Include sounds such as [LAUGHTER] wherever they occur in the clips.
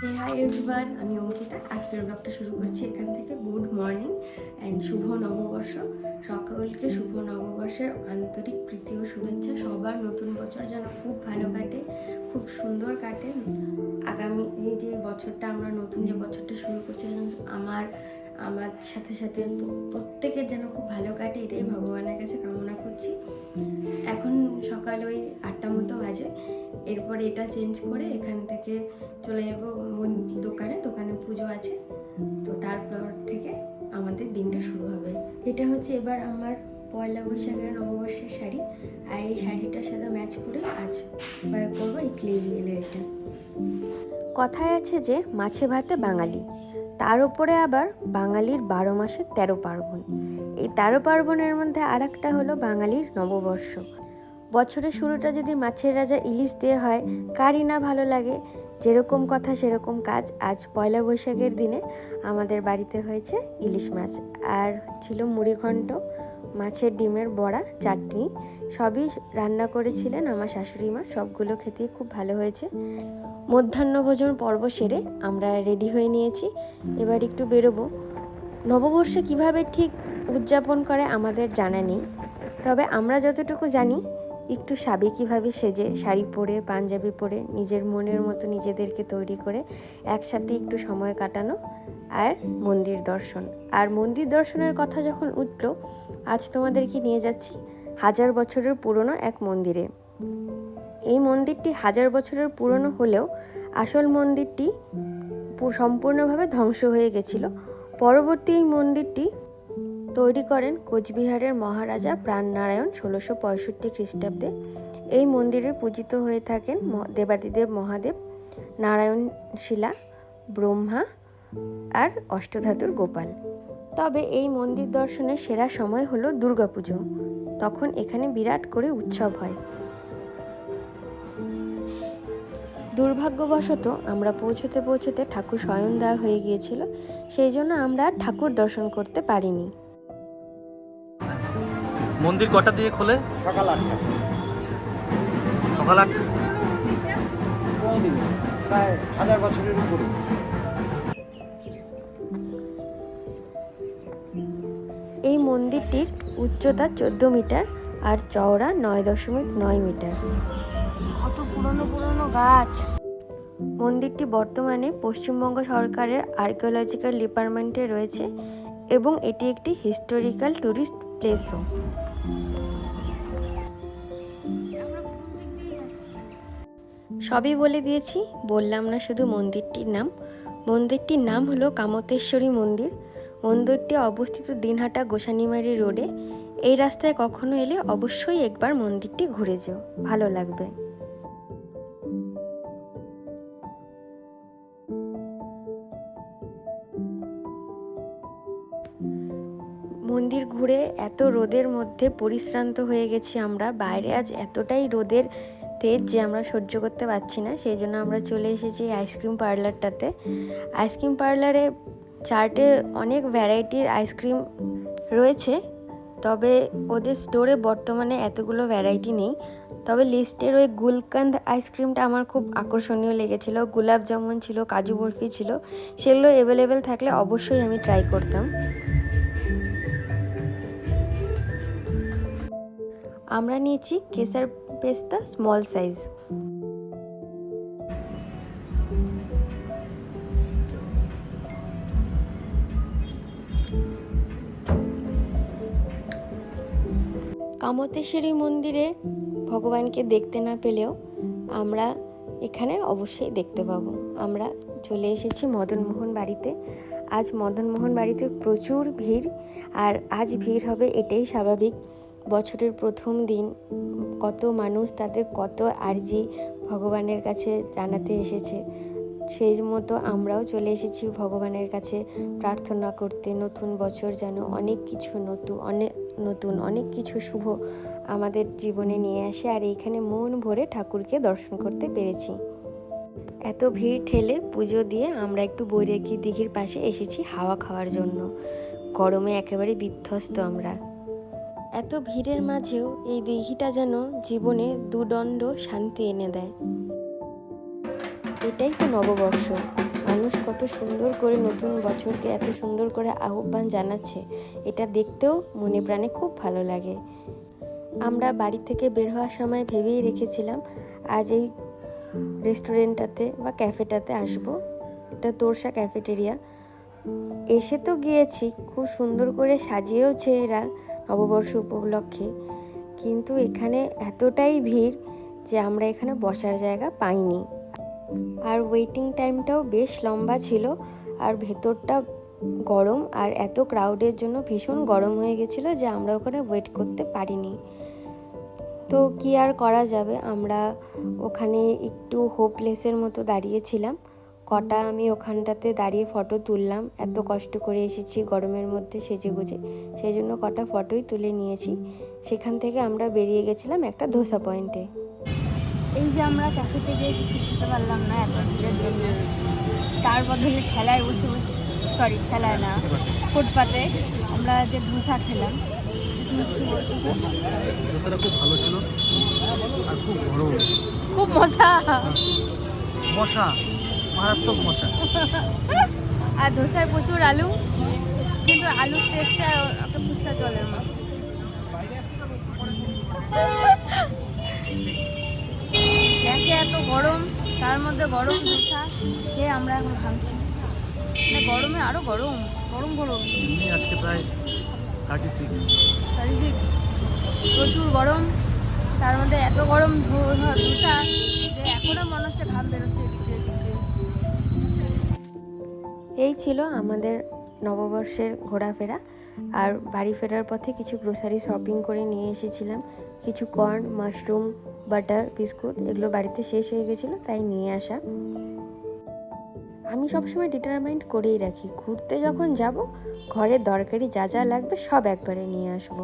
Hi everyone আমি অঙ্কিতা। আজকের ব্লগটা শুরু করছি এখান থেকে। গুড মর্নিং অ্যান্ড শুভ নববর্ষ। সকলকে শুভ নববর্ষের আন্তরিক প্রীতি ও শুভেচ্ছা। সবার নতুন বছর যেন খুব ভালো কাটে, খুব সুন্দর কাটে। আগামী এই যে বছরটা আমরা নতুন যে বছরটা শুরু করছি আমার আমার সাথে সাথে প্রত্যেকের যেন খুব ভালো কাটে, এটাই ভগবানের কাছে কামনা করছি। এখন সকাল ওই আটটা মতো বাজে। এরপর এটা চেঞ্জ করে এখান থেকে চলে যাব দোকানে দোকানে পুজো আছে। তো তারপর থেকে আমাদের দিনটা শুরু হবে। এটা হচ্ছে এবার আমার পয়লা বৈশাখের নববর্ষের শাড়ি। আর এই শাড়িটার সাথে ম্যাচ করে আজ বার করব এই ক্লে জুয়েলারিটা কথায় আছে যে, মাছে ভাতে বাঙালি। তার উপরে আবার বাঙালির বারো মাসে তেরো পার্বণ। এই তেরো পার্বণের মধ্যে আর একটা হলো বাঙালির নববর্ষ। বছরের শুরুটা যদি মাছের রাজা ইলিশ দিয়ে হয়, কারই না ভালো লাগে। যেরকম কথা সেরকম কাজ আজ পয়লা বৈশাখের দিনে আমাদের বাড়িতে হয়েছে ইলিশ মাছ আর ছিল মুড়িঘণ্ট মাছের ডিমের বড়া, চাটনি, সবই রান্না করেছিলেন আমার শাশুড়ি মা, সবগুলো খেতেই খুব ভালো হয়েছে। মধ্যাহ্নভোজন পর্ব সেরে আমরা রেডি হয়ে নিয়েছি। এবার একটু বেরোবো। নববর্ষে কীভাবে ঠিক উদযাপন করে আমাদের জানা নেই। তবে আমরা যতটুকু জানি একটু সাবেকিভাবে সেজে, শাড়ি পরে, পাঞ্জাবি পরে, নিজের মনের মতো নিজেদেরকে তৈরি করে একসাথে একটু সময় কাটানো আর মন্দির দর্শন। আর মন্দির দর্শনের কথা যখন উঠল, আজ তোমাদেরকে নিয়ে যাচ্ছি হাজার বছরের পুরনো এক মন্দিরে। এই মন্দিরটি হাজার বছরের পুরনো হলেও আসল মন্দিরটি সম্পূর্ণভাবে ধ্বংস হয়ে গেছিল। পরবর্তী এই মন্দিরটি তৈরি করেন কোচবিহারের মহারাজা প্রাণনারায়ণ ষোলোশো পঁয়ষট্টি খ্রিস্টাব্দে। এই মন্দিরে পূজিত হয়ে থাকেন দেবাদিদেব মহাদেব, নারায়ণ শিলা, ব্রহ্মা আর অষ্টধাতুর গোপাল। তবে এই মন্দির দর্শনের সেরা সময় হলো দুর্গাপুজো। তখন এখানে বিরাট করে উৎসব হয়। দুর্ভাগ্যবশত আমরা পৌঁছতে পৌঁছতে ঠাকুর স্বয়ং দেওয়া হয়ে গিয়েছিল, সেই জন্য আমরা ঠাকুর দর্শন করতে পারিনি। মন্দির কটা দিয়ে খোলে? সকাল আটটা। সকাল আট কোনোদিন প্রায় হাজার বছরের উপরে। এই মন্দিরটির উচ্চতা চোদ্দ মিটার আর চওড়া নয় দশমিক নয় মিটার। কত পুরনো পুরনো গাছ। মন্দিরটি বর্তমানে পশ্চিমবঙ্গ সরকারের আর্কিওলজিক্যাল ডিপার্টমেন্টে রয়েছে এবং এটি একটি হিস্টোরিক্যাল ট্যুরিস্ট প্লেসও। সবই বলে দিয়েছি, বললাম না শুধু মন্দিরটির নাম। মন্দিরটির নাম হলো কামতেশ্বরী মন্দির। মন্দিরটি অবস্থিত দিনহাটা গোসানিমারি রোডে। এই রাস্তায় কখনো এলে অবশ্যই একবার মন্দিরটি ঘুরে যেও, ভালো লাগবে। মন্দির ঘুরে এত রোদের মধ্যে পরিশ্রান্ত হয়ে গেছি আমরা। বাইরে আজ এতটাই রোদের তেজ যে আমরা সহ্য করতে পারছি না। সেই জন্য আমরা চলে এসেছি আইসক্রিম পার্লারটাতে। আইসক্রিম পার্লারে চার্টে অনেক ভ্যারাইটির আইসক্রিম রয়েছে, তবে ওদের স্টোরে বর্তমানে এতগুলো ভ্যারাইটি নেই। তবে লিস্টের ওই গুলকান্দ আইসক্রিমটা আমার খুব আকর্ষণীয় লেগেছিল। গোলাপ জামুন ছিল, কাজু বরফি ছিল, সেগুলো অ্যাভেলেবেল থাকলে অবশ্যই আমি ট্রাই করতাম। আমরা নিয়েছি কেসার পেস্তা স্মল সাইজ কামতেশ্বরী মন্দিরে ভগবানকে দেখতে না পেলেও আমরা এখানে অবশ্যই দেখতে পাবো। আমরা চলে এসেছি মদনমোহন বাড়িতে। আজ মদনমোহন বাড়িতে প্রচুর ভিড়, আর আজ ভিড় হবে এটাই স্বাভাবিক। বছরের প্রথম দিন কত মানুষ তাদের কত আর্জি ভগবানের কাছে জানাতে এসেছে। সেই মতো আমরাও চলে এসেছি ভগবানের কাছে প্রার্থনা করতে। নতুন বছর যেন অনেক কিছু নতুন অনেক নতুন, অনেক কিছু শুভ আমাদের জীবনে নিয়ে আসে। আর এইখানে মন ভরে ঠাকুরকে দর্শন করতে পেরেছি। এত ভিড় ঠেলে পুজো দিয়ে আমরা একটু বৈরাগী দিঘির পাশে এসেছি হাওয়া খাওয়ার জন্য। গরমে একেবারে বিধ্বস্ত আমরা। এত ভিড়ের মাঝেও এই দিঘিটা যেন জীবনে দুদণ্ড শান্তি এনে দেয়। এটাই তো নববর্ষ। মানুষ কত সুন্দর করে নতুন বছরকে এত সুন্দর করে আহ্বান জানাচ্ছে, এটা দেখতেও মনে প্রাণে খুব ভালো লাগে। আমরা বাড়ি থেকে বের হওয়ার সময় ভেবেই রেখেছিলাম, আজ এই রেস্টুরেন্টটাতে বা ক্যাফেটাতে আসব। এটা তোরসা ক্যাফেটেরিয়া। এসে তো গিয়েছি, খুব সুন্দর করে সাজিয়েওছে এরা নববর্ষ উপলক্ষে। কিন্তু এখানে এতটাই ভিড় যে আমরা এখানে বসার জায়গা পাইনি। আর ওয়েটিং টাইমটাও বেশ লম্বা ছিল, আর ভেতরটা গরম, আর এত ক্রাউডের জন্য ভীষণ গরম হয়ে গেছিল যে আমরা ওখানে ওয়েট করতে পারিনি। তো কি আর করা যাবে? আমরা ওখানে একটু হোপলেসের মতো দাঁড়িয়েছিলাম। কটা আমি ওখানটাতে দাঁড়িয়ে ফটো তুললাম। এত কষ্ট করে এসেছি গরমের মধ্যে সেজে গুজে সেই জন্য কটা ফটোই তুলে নিয়েছি। সেখান থেকে আমরা বেরিয়ে গেছিলাম একটা ধোসা পয়েন্টে এই যে আমরা ক্যাফেতে গিয়ে কিছু খেতে পারলাম না এত ভিড়ের জন্য। তার বদলে খেলায় বসে সরি খেলায় না ফুটপাতে আমরা যে ধোসা খেলাম? দোসাটা খুব ভালো ছিল। আর খুব গরম। খুব মজা। মশা। মারাত্মক মশা। [LAUGHS] আর ধোসায় প্রচুর আলু কিন্তু আলুর টেস্টটা একটা ফুচকা জলের মতো। গ্যাসে এত গরম তার মধ্যে গরম ধোসা খেয়ে আমরা এখন ঘামছি। মানে গরমে আরও গরম গরম গরম। আজকে প্রায় থার্টি সিক্স শারীরিক প্রচুর গরম তার মধ্যে এত গরম ধোসা যে এখনও মনে হচ্ছে ঘাম বেরোচ্ছে। এই ছিল আমাদের নববর্ষের ঘোরাফেরা। আর বাড়ি ফেরার পথে কিছু গ্রোসারি শপিং করে নিয়ে এসেছিলাম। কিছু কর্ন মাশরুম বাটার বিস্কুট এগুলো বাড়িতে শেষ হয়ে গেছিল, তাই নিয়ে আসা। আমি সবসময় ডিটারমাইন্ড করেই রাখি, ঘুরতে যখন যাব ঘরের দরকারি যা যা লাগবে সব একবারে নিয়ে আসব।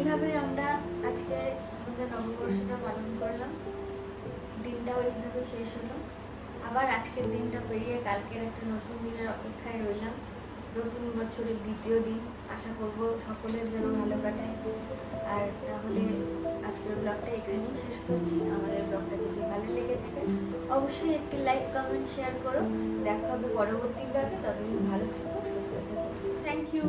এইভাবে আমরা আজকে আমাদের নববর্ষটা পালন করলাম। দিনটাও এইভাবে শেষ হলো। আবার আজকের দিনটা পেরিয়ে কালকের একটা নতুন দিনের অপেক্ষায় রইলাম। নতুন বছরের দ্বিতীয় দিন। আশা করব সকলের যেন ভালো কাটায় আর তাহলে আজকের ব্লগটা এখানেই শেষ করছি। আমাদের ব্লগটা যদি ভালো লেগে থাকে, অবশ্যই একটি লাইক, কমেন্ট, শেয়ার করো। দেখা হবে পরবর্তী ব্লগে। ততদিন ভালো থেকো, সুস্থ থেকো। Thank you